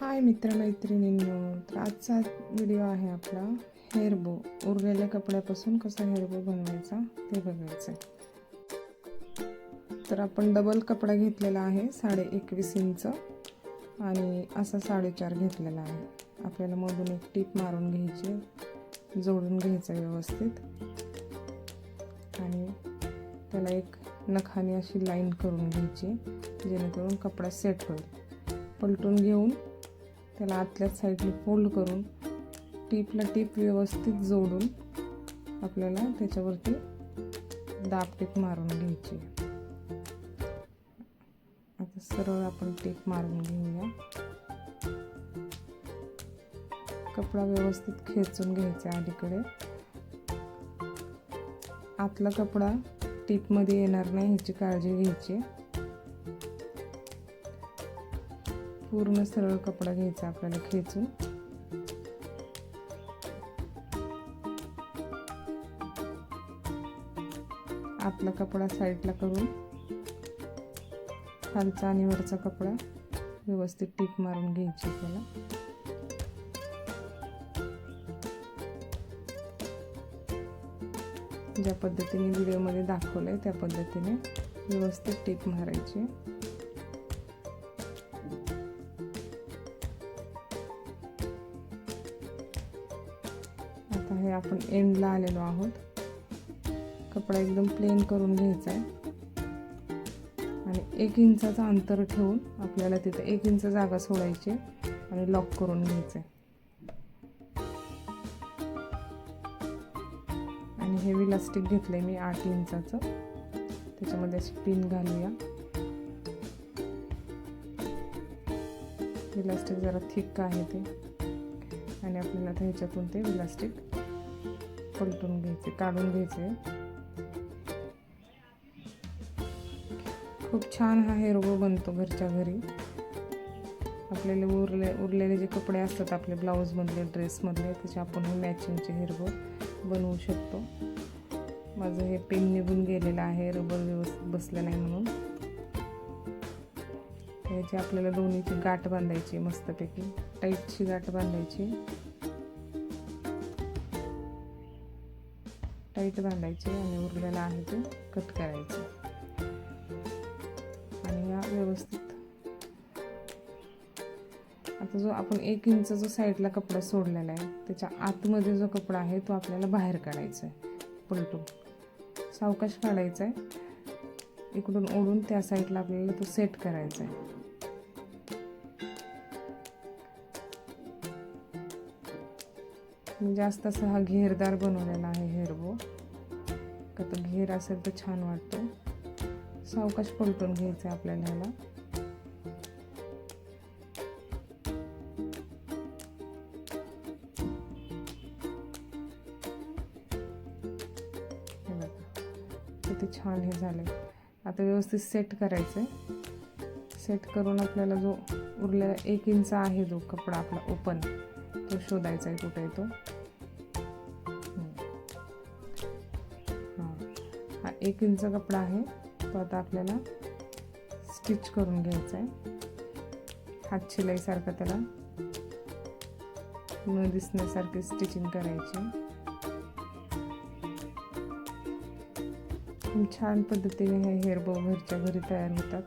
हाय मित्रमैत्रिणींनो तर आजचा व्हिडिओ आहे आपला हेअरबो उरलेल्या कपड्यापासून कसा हेअरबो बनवायचा ते बघायचं तर आपण डबल कपडा घेतलेला आहे साडे एकवीस इंच आणि असा साडेचार घेतलेला आहे. आपल्याला मधून एक टीप मारून घ्यायची जोडून घ्यायचं व्यवस्थित. आणि त्याला एक नखाने अशी लाईन करून घ्यायची जेणेकरून कपडा सेट होईल. पलटून घेऊन त्याला आतल्या साईडने फोल्ड करून टीपला टीप व्यवस्थित जोडून आपल्याला त्याच्यावरती दाब टीप मारून घ्यायची आता सरळ आपण टीप मारून घेऊया. कपडा व्यवस्थित खेचून घ्यायचा अलीकडे. आतला कपडा टीपमध्ये येणार नाही ह्याची काळजी घ्यायची पूर्ण सरळ कपडा घ्यायचा आपल्याला खेचून. आतला कपडा साईडला करून खालचा आणि वरचा कपडा व्यवस्थित टीप मारून घ्यायची आपल्याला. ज्या पद्धतीने व्हिडिओमध्ये दाखवलं आहे त्या पद्धतीने व्यवस्थित टीप मारायची. आता हे आपण एंडला आलेलो आहोत. कपडा एकदम प्लेन करून घ्यायचा आहे. आणि एक इंचाचं अंतर ठेवून आपल्याला तिथं एक इंच जागा सोडायची आणि लॉक करून घ्यायचं आहे. आणि हे इलास्टिक घेतलं आहे मी आठ इंचाचं. त्याच्यामध्ये स्पिन पिन घालूया. इलास्टिक जरा थिक आहे ते. आणि आपल्याला ह्याच्यातून ते इलास्टिक पलटून घ्यायचे काढून घ्यायचे. खूप छान हा हेअरबो बनतो घरच्या घरी. आपल्याला उरले उरलेले जे कपडे असतात आपले ब्लाऊजमधले ड्रेसमधले त्याचे आपण हे मॅचिंगचे हेअरबो बनवू शकतो. माझं हे पेन निघून गेलेलं आहे रबर व्यवस्थित बसलं नाही म्हणून. याची आपल्याला दोन्हीची गाठ बांधायची मस्तपैकी. टाईटची गाठ बांधायची. टाईट बांधायचे आणि उरलेला आहे ते कट करायचं. आणि या व्यवस्थित. आता जो आपण एक इंच जो साईडला कपडा सोडलेला आहे त्याच्या आतमध्ये जो कपडा आहे तो आपल्याला बाहेर काढायचा आहे. पलटून. सावकाश काढायचा आहे. इकडून ओढून त्या साईडला आपल्याला तो सेट करायचा आहे. म्हणजे मी जास्त असा हा घेरदार बनवलेला आहे हेअरबो का तो घेर असेल तर छान वाटतो. सावकाश पलटून घ्यायचं आहे आपल्याला ह्याला. किती छान हे झालं आता व्यवस्थित सेट करायचं आहे सेट करून आपल्याला जो उरलेला एक इंच आहे जो कपडा आपला ओपन तो शोधायचा आहे कुठे तो? हां हा एक इंच कपडा आहे. तो आता आपल्याला स्टिच करून घ्यायचा आहे. हात शिलाईसारखं त्याला. न दिसण्यासारखी स्टिचिंग करायची. छान पद्धतीने हे हेअर बो घरच्या घरी तयार होतात.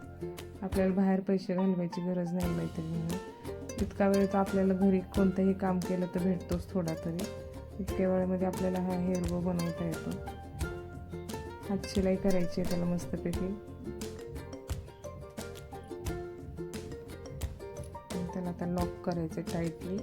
आपल्याला बाहेर पैसे घालवायची गरज नाही मैत्रिणींनी. तितका वेळ तर आपल्याला घरी कोणतंही काम केलं तर भेटतोच थोडा तरी. इतक्या वेळेमध्ये आपल्याला हा हेअर बो बनवता येतो. हात शिलाई करायची आहे त्याला मस्तपैकी. त्याला आता लॉक करायचं टाईटली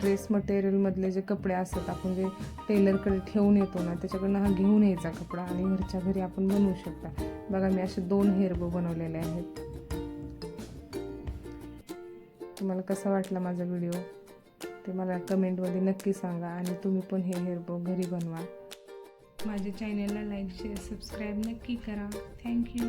ड्रेस मटेरियलमधले जे कपडे असतात आपण जे टेलरकडे ठेवून येतो ना त्याच्याकडनं हा घेऊन यायचा कपडा आणि घरच्या घरी आपण बनवू शकता. बघा मी असे दोन हेअरबो बनवलेले आहेत. तुम्हाला कसा वाटला माझा व्हिडिओ ते मला कमेंटमध्ये नक्की सांगा आणि तुम्ही पण हे हेअरबो घरी बनवा. माझ्या चॅनेलला लाईक शेअर सबस्क्राईब नक्की करा. थँक्यू